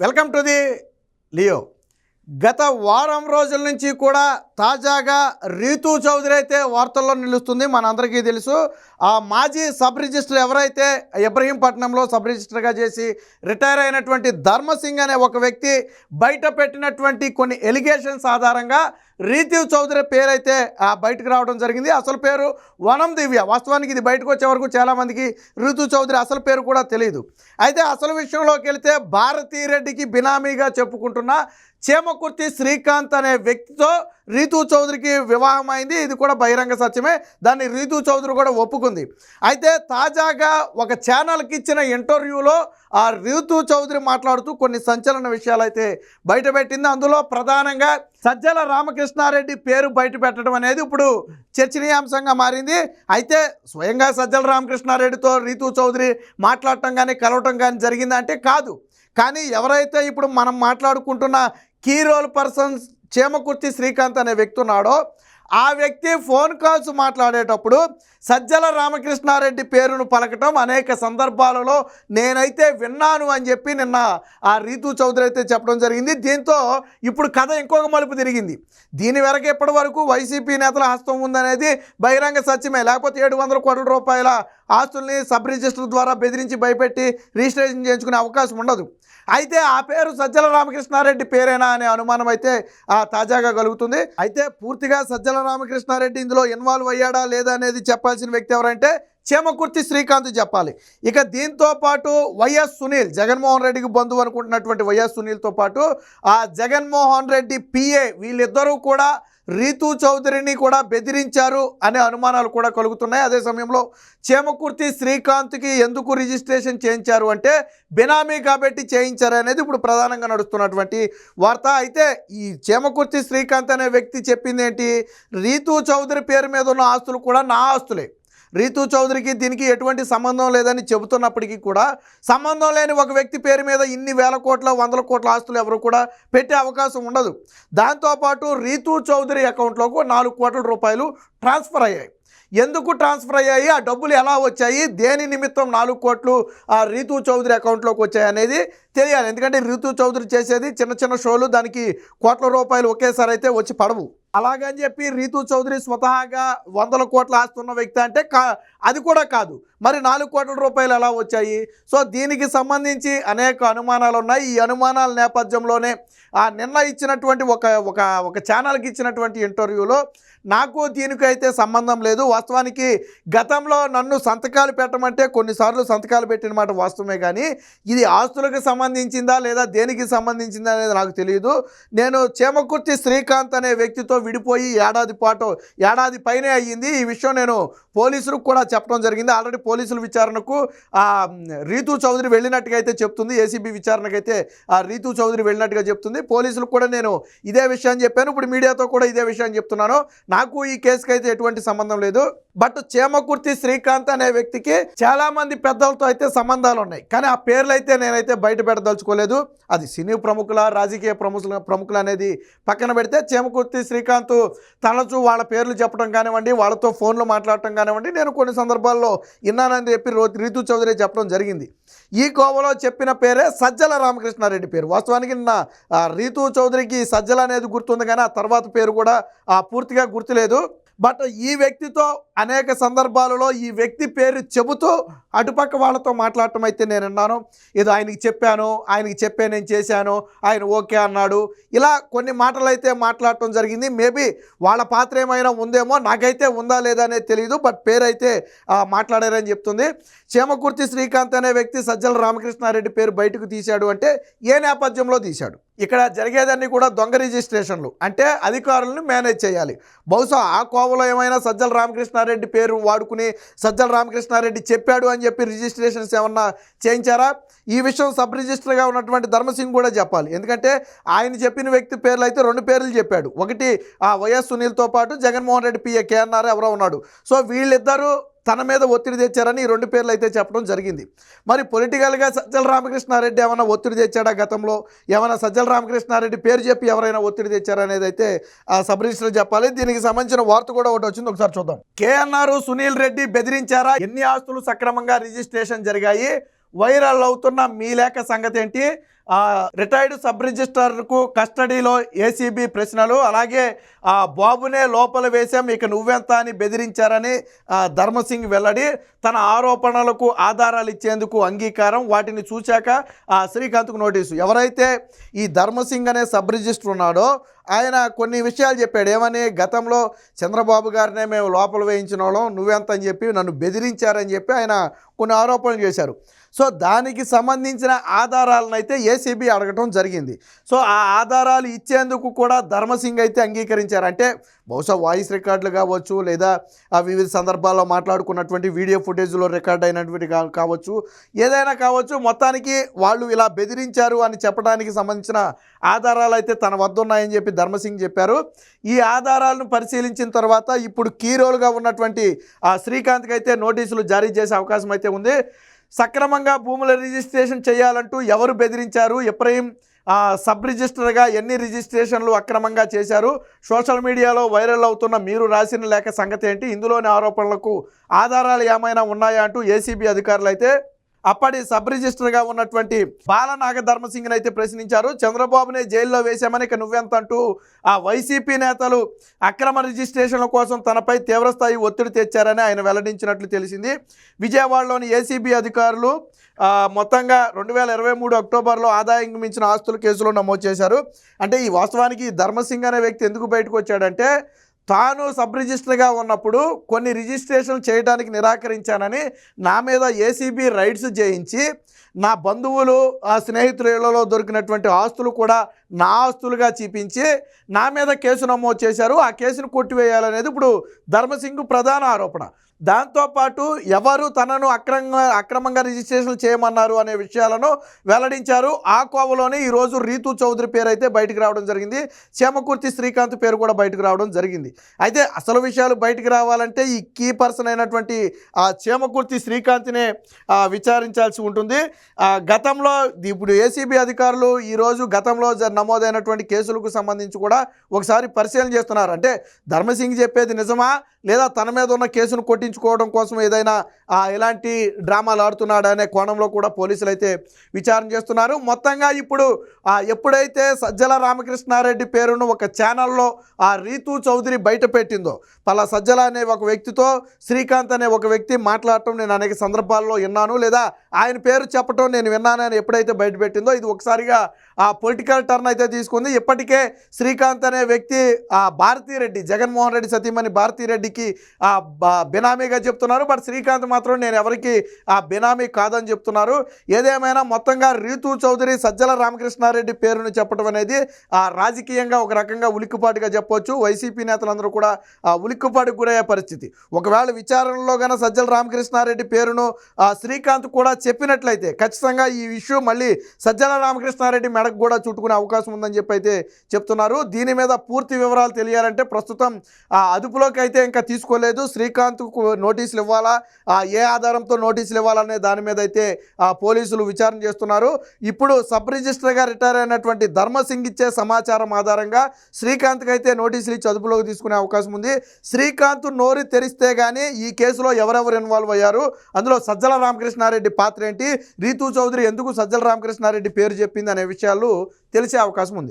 Welcome to the Leo. గత వారం రోజుల నుంచి కూడా తాజాగా రీతూ చౌదరి అయితే వార్తల్లో నిలుస్తుంది. మనందరికీ తెలుసు. ఆ మాజీ సబ్ రిజిస్టర్ ఎవరైతే ఇబ్రహీంపట్నంలో సబ్ రిజిస్టర్గా చేసి రిటైర్ అయినటువంటి ధర్మసింగ్ అనే ఒక వ్యక్తి బయట పెట్టినటువంటి కొన్ని ఎలిగేషన్స్ ఆధారంగా రీతూ చౌదరి పేరైతే బయటకు రావడం జరిగింది. అసలు పేరు వనం దివ్య. వాస్తవానికి ఇది బయటకు వచ్చే వరకు చాలామందికి రీతూ చౌదరి అసలు పేరు కూడా తెలియదు. అయితే అసలు విషయంలోకి వెళితే భారతీ రెడ్డికి బినామీగా చెప్పుకుంటున్న చేమకుర్తి శ్రీకాంత్ అనే వ్యక్తితో రీతూ చౌదరికి వివాహం అయింది ఇది కూడా బహిరంగ సత్యమే. దాన్ని రీతూ చౌదరి కూడా ఒప్పుకుంది. అయితే తాజాగా ఒక ఛానల్కి ఇచ్చిన ఇంటర్వ్యూలో ఆ రీతూ చౌదరి మాట్లాడుతూ కొన్ని సంచలన విషయాలు అయితే బయటపెట్టింది. అందులో ప్రధానంగా సజ్జల రామకృష్ణారెడ్డి పేరు బయట పెట్టడం అనేది ఇప్పుడు చర్చనీయాంశంగా మారింది. అయితే స్వయంగా సజ్జల రామకృష్ణారెడ్డితో రీతూ చౌదరి మాట్లాడటం కానీ కలవటం కానీ జరిగిందంటే కాదు. కానీ ఎవరైతే ఇప్పుడు మనం మాట్లాడుకుంటున్న key role persons Chemakurthi Srikanth అనే వ్యక్తి ఉన్నాడో ఆ వ్యక్తి ఫోన్ కాల్స్ మాట్లాడేటప్పుడు సజ్జల రామకృష్ణారెడ్డి పేరును పలకటం అనేక సందర్భాలలో నేనైతే విన్నాను అని చెప్పి నిన్న ఆ రీతు చౌదరి అయితే చెప్పడం జరిగింది. దీంతో ఇప్పుడు కథ ఇంకొక మలుపు తిరిగింది. దీని వెనక ఇప్పటి వరకు వైసీపీ నేతల హస్తం ఉందనేది బహిరంగ సత్యమే. లేకపోతే ఏడు వందల కోట్ల రూపాయల ఆస్తుల్ని సబ్ రిజిస్టర్ ద్వారా బెదిరించి భయపెట్టి రిజిస్ట్రేషన్ చేయించుకునే అవకాశం ఉండదు. అయితే ఆ పేరు సజ్జల రామకృష్ణారెడ్డి పేరేనా అనే అనుమానం అయితే తాజాగా కలుగుతుంది. అయితే పూర్తిగా సజ్జల రామకృష్ణారెడ్డి ఇందులో ఇన్వాల్వ్ అయ్యాడా లేదా అనేది చెప్పాల్సిన వ్యక్తి ఎవరంటే చేమకుర్తి శ్రీకాంత్ చెప్పాలి. ఇక దీంతో పాటు వైఎస్ సునీల్ జగన్మోహన్ రెడ్డికి బంధువు అనుకుంటున్నటువంటి వైఎస్ సునీల్తో పాటు ఆ జగన్మోహన్ రెడ్డి పిఏ వీళ్ళిద్దరూ కూడా రీతూ చౌదరిని కూడా బెదిరించారు అనే అనుమానాలు కూడా కలుగుతున్నాయి. అదే సమయంలో చేమకుర్తి శ్రీకాంత్కి ఎందుకు రిజిస్ట్రేషన్ చేయించారు అంటే బినామీ కాబట్టి చేయించారు అనేది ఇప్పుడు ప్రధానంగా నడుస్తున్నటువంటి వార్త. అయితే ఈ చేమకుర్తి శ్రీకాంత్ అనే వ్యక్తి చెప్పింది ఏంటి? రీతూ చౌదరి పేరు మీద ఉన్న ఆస్తులు కూడా నా ఆస్తులే. రీతూ చౌదరికి దీనికి ఎటువంటి సంబంధం లేదని చెబుతున్నప్పటికీ కూడా సంబంధం లేని ఒక వ్యక్తి పేరు మీద ఇన్ని వేల కోట్ల వందల కోట్ల ఆస్తులు ఎవరు కూడా పెట్టే అవకాశం ఉండదు. దాంతోపాటు రీతూ చౌదరి అకౌంట్లోకి నాలుగు కోట్ల రూపాయలు ట్రాన్స్ఫర్ అయ్యాయి. ఎందుకు ట్రాన్స్ఫర్ అయ్యాయి? ఆ డబ్బులు ఎలా వచ్చాయి? దేని నిమిత్తం నాలుగు కోట్లు ఆ రీతు చౌదరి అకౌంట్లోకి వచ్చాయి అనేది తెలియాలి. ఎందుకంటే రీతు చౌదరి చేసేది చిన్న చిన్న షోలు దానికి కోట్ల రూపాయలు ఒకేసారి అయితే వచ్చి పడవు. అలాగని చెప్పి రీతూ చౌదరి స్వతహాగా వందల కోట్ల ఆస్తున్న వ్యక్తి అంటే కా అది కూడా కాదు. మరి నాలుగు కోట్ల రూపాయలు ఎలా వచ్చాయి? సో దీనికి సంబంధించి అనేక అనుమానాలు ఉన్నాయి. ఈ అనుమానాల నేపథ్యంలోనే ఆ నిన్న ఇచ్చినటువంటి ఒక ఒక ఒక ఛానల్కి ఇచ్చినటువంటి ఇంటర్వ్యూలో నాకు దీనికి అయితే సంబంధం లేదు. వాస్తవానికి గతంలో నన్ను సంతకాలు పెట్టమంటే కొన్నిసార్లు సంతకాలు పెట్టిన మాట వాస్తవమే కానీ ఇది ఆస్తులకు సంబంధించిందా లేదా దేనికి సంబంధించిందా అనేది నాకు తెలియదు నేను చేమకుర్తి శ్రీకాంత్ అనే వ్యక్తితో విడిపోయి ఏడాది పాటు ఏడాది పైనే అయ్యింది. ఈ విషయం నేను పోలీసులకు కూడా చెప్పడం జరిగింది. ఆల్రెడీ పోలీసుల విచారణకు ఆ రీతూ చౌదరి వెళ్ళినట్టుగా అయితే చెప్తుంది. ఏసీబీ విచారణకైతే ఆ రీతూ చౌదరి వెళ్ళినట్టుగా చెప్తుంది. పోలీసులకు కూడా నేను ఇదే విషయాన్ని చెప్పాను. ఇప్పుడు మీడియాతో కూడా ఇదే విషయాన్ని చెప్తున్నాను. నాకు ఈ కేసుకి అయితే ఎటువంటి సంబంధం లేదు. బట్ చేమకుర్తి శ్రీకాంత్ అనే వ్యక్తికి చాలా మంది పెద్దలతో అయితే సంబంధాలు ఉన్నాయి కానీ ఆ పేర్లు అయితే నేనైతే బయట పెట్టదలుచుకోలేదు. అది సినీ ప్రముఖుల రాజకీయ ప్రముఖుల ప్రముఖులు అనేది పక్కన పెడితే చేమకుర్తి శ్రీకాంత్ తనచు వాళ్ళ పేర్లు చెప్పడం కానివ్వండి వాళ్ళతో ఫోన్లో మాట్లాడటం కానివ్వండి నేను కొన్ని సందర్భాల్లో విన్నానని చెప్పి రో రీతు చౌదరి చెప్పడం జరిగింది. ఈ కోవలో చెప్పిన పేరే సజ్జల రామకృష్ణారెడ్డి పేరు. వాస్తవానికి నిన్న రీతు చౌదరికి సజ్జల అనేది గుర్తుంది కానీ ఆ తర్వాత పేరు కూడా ఆ, పూర్తిగా గుర్తులేదు. బట్ ఈ వ్యక్తితో అనేక సందర్భాలలో ఈ వ్యక్తి పేరు చెబుతూ అటుపక్క వాళ్ళతో మాట్లాడటం అయితే నేను విన్నాను. ఇది ఆయనకి చెప్పాను ఆయనకి చెప్పే నేను చేశాను ఆయన ఓకే అన్నాడు. ఇలా కొన్ని మాటలు అయితే మాట్లాడటం జరిగింది. మేబీ వాళ్ళ పాత్ర ఏమైనా ఉందేమో నాకైతే ఉందా లేదా అనేది తెలియదు బట్ పేరు అయితే మాట్లాడారని చెప్తుంది. చేమకుర్తి శ్రీకాంత్ అనే వ్యక్తి సజ్జల రామకృష్ణారెడ్డి పేరు బయటకు తీశాడు అంటే ఏ నేపథ్యంలో తీశాడు? ఇక్కడ జరిగేదన్నీ కూడా దొంగ రిజిస్ట్రేషన్లు. అంటే అధికారులను మేనేజ్ చేయాలి. బహుశా ఆ కోవలో ఏమైనా సజ్జల రామకృష్ణారెడ్డి పేరు వాడుకుని సజ్జల రామకృష్ణారెడ్డి చెప్పాడు అని చెప్పి రిజిస్ట్రేషన్స్ ఏమన్నా చేయించారా? ఈ విషయం సబ్ రిజిస్టర్గా ఉన్నటువంటి ధర్మసింగ్ కూడా చెప్పాలి. ఎందుకంటే ఆయన చెప్పిన వ్యక్తి పేర్లు అయితే రెండు పేర్లు చెప్పాడు. ఒకటి ఆ వైఎస్ సునీల్తో పాటు జగన్మోహన్ రెడ్డి పిఏ కేఎన్ఆర్ ఎవరో ఉన్నాడు. సో వీళ్ళిద్దరూ తన మీద ఒత్తిడి తెచ్చారని ఈ రెండు పేర్లు అయితే చెప్పడం జరిగింది. మరి పొలిటికల్గా సజ్జల రామకృష్ణారెడ్డి ఏమైనా ఒత్తిడి తెచ్చాడా గతంలో? ఏమైనా సజ్జల రామకృష్ణారెడ్డి పేరు చెప్పి ఎవరైనా ఒత్తిడి తెచ్చారనేది అయితే ఆ సబ్ రిజిస్టర్ చెప్పాలి. దీనికి సంబంధించిన వార్త కూడా ఒకటి వచ్చింది ఒకసారి చూద్దాం. కేఎన్ఆర్ సునీల్ రెడ్డి బెదిరించారా? ఎన్ని ఆస్తులు సక్రమంగా రిజిస్ట్రేషన్ జరిగాయి? వైరల్ అవుతున్న మీ లేఖ సంగతి ఏంటి? రిటైర్డ్ సబ్ రిజిస్ట్రార్కు కస్టడీలో ఏసీబీ ప్రశ్నలు అలాగే ఆ బాబునే లోపల వేశాం ఇక నువ్వెంత అని బెదిరించారని ఆ, ధర్మసింగ్ వెల్లడి తన ఆరోపణలకు ఆధారాలు ఇచ్చేందుకు అంగీకారం వాటిని చూశాక ఆ, శ్రీకాంత్కు నోటీసు. ఎవరైతే ఈ ధర్మసింగ్ అనే సబ్ రిజిస్టర్ ఉన్నాడో ఆయన కొన్ని విషయాలు చెప్పాడు. ఏమని? గతంలో చంద్రబాబు గారినే మేము లోపల వేయించిన వాళ్ళం నువ్వెంత అని చెప్పి నన్ను బెదిరించారని చెప్పి ఆయన కొన్ని ఆరోపణలు చేశారు. సో దానికి సంబంధించిన ఆధారాలను అయితే ఏసీబీ అడగటం జరిగింది. సో ఆ ఆధారాలు ఇచ్చేందుకు కూడా ధర్మసింగ్ అయితే అంగీకరించారు. అంటే బహుశా వాయిస్ రికార్డులు కావచ్చు లేదా ఆ వివిధ సందర్భాల్లో మాట్లాడుకున్నటువంటి వీడియో ఫుటేజ్లో రికార్డ్ అయినటువంటి కావచ్చు ఏదైనా కావచ్చు మొత్తానికి వాళ్ళు ఇలా బెదిరించారు అని చెప్పడానికి సంబంధించిన ఆధారాలు అయితే తన వద్ద ఉన్నాయని చెప్పి ధర్మసింగ్ చెప్పారు. ఈ ఆధారాలను పరిశీలించిన తర్వాత ఇప్పుడు కీ రోల్గా ఉన్నటువంటి ఆ శ్రీకాంత్కి అయితే నోటీసులు జారీ చేసే అవకాశం అయితే ఉంది. సక్రమంగా భూముల రిజిస్ట్రేషన్ చేయాలంటూ ఎవరు బెదిరించారు? ఎప్రహీం సబ్ రిజిస్టర్గా ఎన్ని రిజిస్ట్రేషన్లు అక్రమంగా చేశారు? సోషల్ మీడియాలో వైరల్ అవుతున్న మీరు రాసిన లేఖ సంగతి ఏంటి? ఇందులోని ఆరోపణలకు ఆధారాలు ఏమైనా ఉన్నాయా అంటూ ఏసీబీ అధికారులు అయితే అప్పటి సబ్ రిజిస్టర్గా ఉన్నటువంటి బాలనాగ ధర్మసింగ్ని అయితే ప్రశ్నించారు. చంద్రబాబునే జైల్లో వేశామని ఇక నువ్వెంత అంటూ ఆ వైసీపీ నేతలు అక్రమ రిజిస్ట్రేషన్ల కోసం తనపై తీవ్రస్థాయి ఒత్తిడి తెచ్చారని ఆయన వెల్లడించినట్లు తెలిసింది. విజయవాడలోని ఏసీబీ అధికారులు మొత్తంగా రెండు వేల ఇరవై మూడు అక్టోబర్లో ఆదాయం మించిన ఆస్తుల కేసులో నమోదు చేశారు. అంటే ఈ వాస్తవానికి ధర్మసింగ్ అనే వ్యక్తి ఎందుకు బయటకు వచ్చాడంటే తాను సబ్ రిజిస్టర్గా ఉన్నప్పుడు కొన్ని రిజిస్ట్రేషన్లు చేయడానికి నిరాకరించానని నా మీద ఏసీబీ రైడ్స్ చేయించి నా బంధువులు ఆ స్నేహితులలో దొరికినటువంటి ఆస్తులు కూడా నా ఆస్తులుగా చూపించి నా మీద కేసు నమోదు చేశారు. ఆ కేసును కొట్టివేయాలనేది ఇప్పుడు ధర్మసింగ్ ప్రధాన ఆరోపణ. దాంతోపాటు ఎవరు తనను అక్రమంగా అక్రమంగా రిజిస్ట్రేషన్ చేయమన్నారు అనే విషయాలను వెల్లడించారు. ఆ కోవలోనే ఈరోజు రీతు చౌదరి పేరు అయితే బయటకు రావడం జరిగింది. చేమకుర్తి శ్రీకాంత్ పేరు కూడా బయటకు రావడం జరిగింది. అయితే అసలు విషయాలు బయటకు రావాలంటే ఈ కీ పర్సన్ అయినటువంటి ఆ చేమకుర్తి శ్రీకాంత్నే విచారించాల్సి ఉంటుంది. ఆ, గతంలో ఇప్పుడు ఏసీబీ అధికారులు ఈరోజు గతంలో జ- నమోదైనటువంటి కేసులకు సంబంధించి కూడా ఒకసారి పరిశీలన చేస్తున్నారు. అంటే ధర్మసింగ్ చెప్పేది నిజమా? లేదా తన మీద ఉన్న కేసును కొట్టించుకోవడం కోసం ఏదైనా ఎలాంటి డ్రామాలు ఆడుతున్నాడా అనే కోణంలో కూడా పోలీసులు అయితే విచారణ చేస్తున్నారు. మొత్తంగా ఇప్పుడు ఎప్పుడైతే సజ్జల రామకృష్ణారెడ్డి పేరును ఒక ఛానల్లో ఆ రీతు చౌదరి బయట పెట్టిందో. పలా సజ్జల అనే ఒక వ్యక్తితో శ్రీకాంత్ అనే ఒక వ్యక్తి మాట్లాడటం నేను అనేక సందర్భాల్లో విన్నాను. లేదా ఆయన పేరు చెప్పటం నేను విన్నానని ఎప్పుడైతే బయట పెట్టిందో ఇది ఒకసారిగా ఆ పొలిటికల్ టర్న్ అయితే తీసుకుంది. ఇప్పటికే శ్రీకాంత్ అనే వ్యక్తి ఆ భారతీరెడ్డి జగన్మోహన్ రెడ్డి సతీమణి భారతీరెడ్డికి ఆ బినామీగా చెప్తున్నారు. బట్ శ్రీకాంత్ మాత్రం నేను ఎవరికి ఆ బినామీ కాదని చెప్తున్నారు. ఏదేమైనా మొత్తంగా రీతు చౌదరి సజ్జల రామకృష్ణారెడ్డి పేరును చెప్పడం అనేది ఆ రాజకీయంగా ఒక రకంగా ఉలిక్కిపాటుగా చెప్పొచ్చు. వైసీపీ నేతలందరూ కూడా ఆ గురయ్యే పరిస్థితి. ఒకవేళ విచారణలో గన సజ్జల రామకృష్ణారెడ్డి పేరును ఆ శ్రీకాంత్ కూడా చెప్పినట్లయితే ఖచ్చితంగా ఈ ఇష్యూ మళ్ళీ సజ్జల రామకృష్ణారెడ్డి మెడకు కూడా చుట్టుకునే అవకాశం ఉందని చెప్పి అయితే చెప్తున్నారు. దీని మీద పూర్తి వివరాలు తెలియాలంటే ప్రస్తుతం ఆ అదుపులోకి అయితే ఇంకా తీసుకోలేదు. శ్రీకాంత్కు నోటీసులు ఇవ్వాలా? ఆ ఏ ఆధారంతో నోటీసులు ఇవ్వాలనే దాని మీద అయితే ఆ పోలీసులు విచారణ చేస్తున్నారు. ఇప్పుడు సబ్ రిజిస్టర్గా రిటైర్ అయినటువంటి ధర్మసింగ్ ఇచ్చే సమాచారం ఆధారంగా శ్రీకాంత్కి అయితే నోటీసులు ఇచ్చి అదుపులోకి తీసుకునే అవకాశం ఉంది. శ్రీకాంత్ నోరు తెరిస్తే కానీ ఈ కేసులో ఎవరెవరు ఇన్వాల్వ్ అయ్యారు? అందులో సజ్జల రామకృష్ణారెడ్డి పాత్ర ఏంటి? రీతు చౌదరి ఎందుకు సజ్జల రామకృష్ణారెడ్డి పేరు చెప్పింది అనే విషయాలు తెలిసే అవకాశం ఉంది.